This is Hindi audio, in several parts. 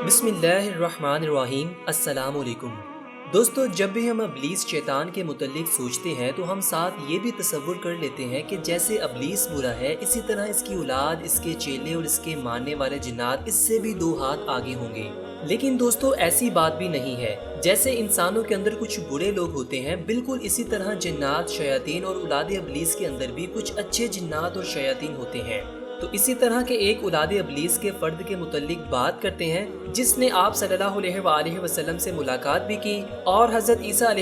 बिस्मिल्लाहिर्रहमानिर्रहीम। अस्सलाम वालेकुम दोस्तों, जब भी हम अबलीस शैतान के मुतलिक सोचते हैं तो हम साथ ये भी तस्वुर कर लेते हैं कि जैसे अबलीस बुरा है, इसी तरह इसकी औलाद, इसके चेले और इसके मानने वाले जिन्नात, इससे भी दो हाथ आगे होंगे। लेकिन दोस्तों, ऐसी बात भी नहीं है। जैसे इंसानों के अंदर कुछ बुरे लोग होते हैं, बिल्कुल इसी तरह जिन्नात, शयातीन और औलाद अबलीस के अंदर भी कुछ अच्छे जिन्नात और शयातीन होते हैं। तो इसी तरह के एक उलाद अबलीस के फ़र्द के मुतलिक बात करते हैं, जिसने आप सल्लल्लाहु वसल्लम से मुलाकात भी की और हज़रत ईसा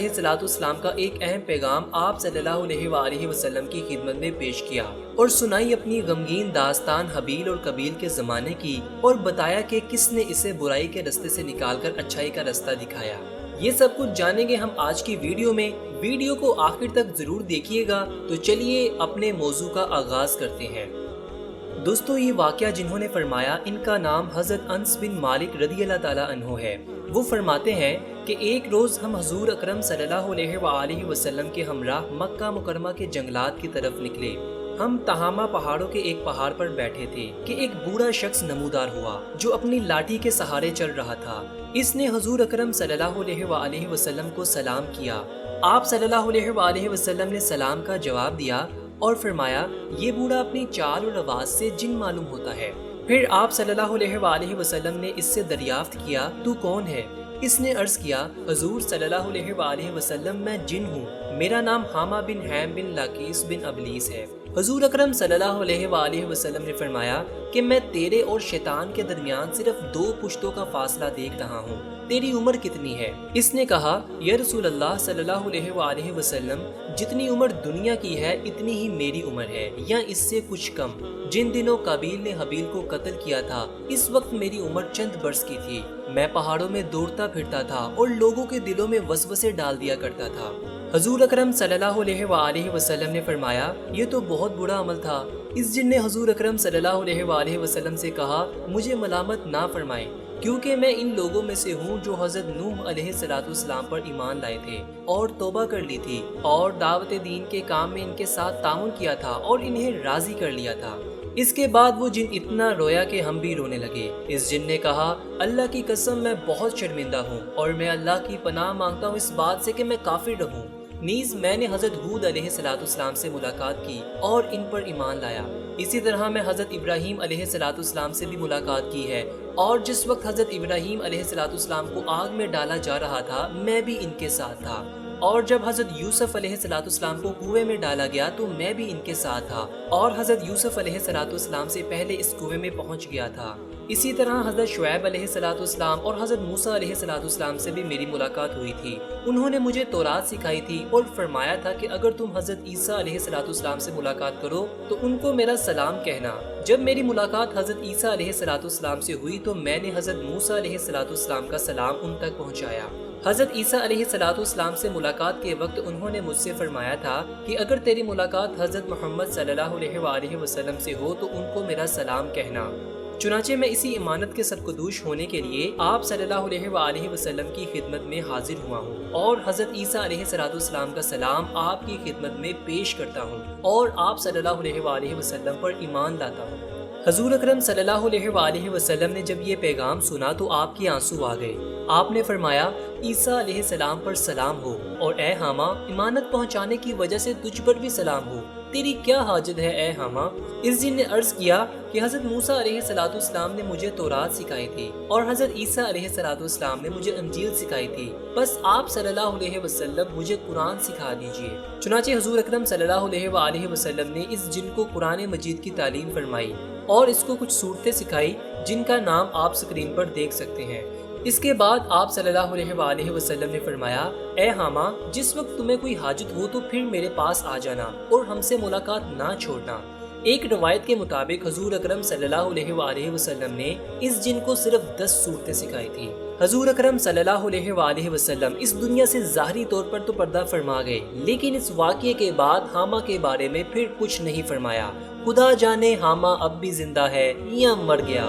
सलाम का एक अहम पैगाम आप अलैहि वसल्लम की खिदमत में पेश किया और सुनाई अपनी गमगीन दास्तान हबील और कबील के ज़माने की और बताया कि किसने इसे बुराई के रस्ते से निकाल कर अच्छाई का रास्ता दिखाया। ये सब कुछ जानेंगे हम आज की वीडियो में। वीडियो को आखिर तक ज़रूर देखिएगा। तो चलिए अपने मौजू का आगाज़ करते हैं। दोस्तों, ये वाक्य जिन्होंने फरमाया, इनका नाम हज़रत अंस बिन मालिक रदी अल्लाह है। वो फरमाते हैं कि एक रोज़ हम हजूर अकरम सल्लल्लाहु अलैहि वसल्लम के हमरा मक्का मुकरमा के जंगलात की तरफ़ निकले। हम तहामा पहाड़ों के एक पहाड़ पर बैठे थे कि एक बूढ़ा शख्स नमूदार हुआ, जो अपनी लाठी के सहारे चल रहा था। इसने हजूर अकरम वसल्लम को सलाम किया। आप सल्लल्लाहु अलैहि वसल्लम ने सलाम का जवाब दिया और फरमाया, ये बूढ़ा अपनी चाल और आवाज़ से जिन मालूम होता है। फिर आप सल्लल्लाहु अलैहि वसल्लम ने इससे दरियाफ्त किया, तू कौन है? इसने अर्ज़ किया, हजूर सल्लल्लाहु अलैहि वसल्लम मैं जिन हूँ। मेरा नाम हामा बिन हैम बिन लाकीस बिन अबलीस है। हजूर अक्रम वसल्लम ने फरमाया कि मैं तेरे और शैतान के दरमियान सिर्फ़ दो पुश्तों का फासला देख रहा हूँ। तेरी उम्र कितनी है? इसने कहा, या रसूल वसल्लम, जितनी उम्र दुनिया की है, इतनी ही मेरी उम्र है, या इससे कुछ कम। जिन दिनों काबिल ने हबील को कत्ल किया था, इस वक्त मेरी उम्र चंद बरस की थी। मैं पहाड़ों में दौड़ता फिरता था और लोगों के दिलों में वसवसे डाल दिया करता था। हजूर अक्रम सल्लल्लाहु वसल्लम ने फरमाया, ये तो बहुत बुरा अमल था। इस जिन ने हजूर अकरम सल्लल्लाहु वसल्लम से कहा, मुझे मलामत ना फरमाए, क्योंकि मैं इन लोगों में से हूँ जो हज़रत नूह सलाम पर ईमान लाए थे और तोबा कर ली थी और दावत दीन के काम में इनके साथ ताउन किया था और इन्हें राज़ी कर लिया था। इसके बाद वो जिन इतना रोया कि हम भी रोने लगे। इस जिन ने कहा, अल्लाह की कसम, मैं बहुत शर्मिंदा हूँ और मैं अल्लाह की पनाह माँगता हूँ इस बात से कि मैं काफिर रहूँ। नीज मैंने हज़रत हूद सलाम से मुलाकात की और इन पर ईमान लाया। इसी तरह मैं हज़रत इब्राहिम सलाम से भी मुलाकात की है और जिस वक्त हज़रत इब्राहिम सलाम को आग में डाला जा रहा था, मैं भी इनके साथ था। और जब हज़रत यूसुफ सलाम को कुएँ में डाला गया तो मैं भी इनके साथ था। और हज़रत यूसुफ सलाम से पहले इस कुएँ में पहुँच गया था। इसी तरह हज़रत शुएब सलाम और हज़रत मूसा सलाम से भी मेरी मुलाकात हुई थी। उन्होंने मुझे तोरात सिखाई थी और फरमाया था कि अगर तुम हज़रत ईसा सलाम से मुलाकात करो तो उनको मेरा सलाम कहना। जब मेरी मुलाकात हज़रत ईसा सलाम से हुई तो मैंने हज़रत मूसा सलाम का सलाम उन तक पहुँचाया। हज़रत ईसा सलाम से मुलाकात के वक्त उन्होंने मुझसे फरमाया था कि अगर तेरी मुलाकात हज़रत मोहम्मद सल्लल्लाहु अलैहि वसल्लम से हो तो उनको मेरा सलाम कहना। चुनाचे में इसी इमानत के सदकदूश होने के लिए आप वसल्लम की खिदमत में हाजिर हुआ हूँ और हज़रत ईसा सलाम का सलाम आपकी खिदमत में पेश करता हूँ और आप वसल्लम पर ईमान लाता हूँ। हजूर अक्रम सल्लल्लाहु ने जब ये पैगाम सुना तो आपके आँसू आ गए। आपने फरमाया, ईसा सलाम पर सलाम हो और ए हामा, इमानत पहुँचाने की वजह से तुझ पर भी सलाम हो। तेरी क्या हाजत है, ए हामा? इस जिन ने अर्ज़ किया कि हज़रत मूसा सलाम ने मुझे तोरात सिखाई थी और हज़रत ईसा सलाम ने मुझे अंजील सिखाई थी। बस आप सल्लल्लाहु अलैहि वसल्लम मुझे कुरान सिखा दीजिए। चुनाचे हजूर अकरम सल्लल्लाहु अलैहि वसल्लम ने इस जिन को कुरान मजीद की तालीम फरमाई और इसको कुछ सूरतें सिखाई जिनका नाम आप स्क्रीन पर देख सकते हैं। इसके बाद आप सल्लल्लाहु अलैहि वसल्लम ने फरमाया, ए हामा, जिस वक्त तुम्हें कोई हाजत हो तो फिर मेरे पास आ जाना और हमसे मुलाकात ना छोड़ना। एक रवायत के मुताबिक हजूर अकरम सल्लल्लाहु अलैहि वसल्लम ने इस जिन को सिर्फ़ दस सूरतें सिखाई थी। हजूर अकरम सल्लल्लाहु अलैहि वसल्लम इस दुनिया से ज़ाहरी तौर पर तो पर्दा फरमा गए, लेकिन इस वाक्य के बाद हामा के बारे में फिर कुछ नहीं फरमाया। खुदा जाने हामा अब भी ज़िंदा है या मर गया।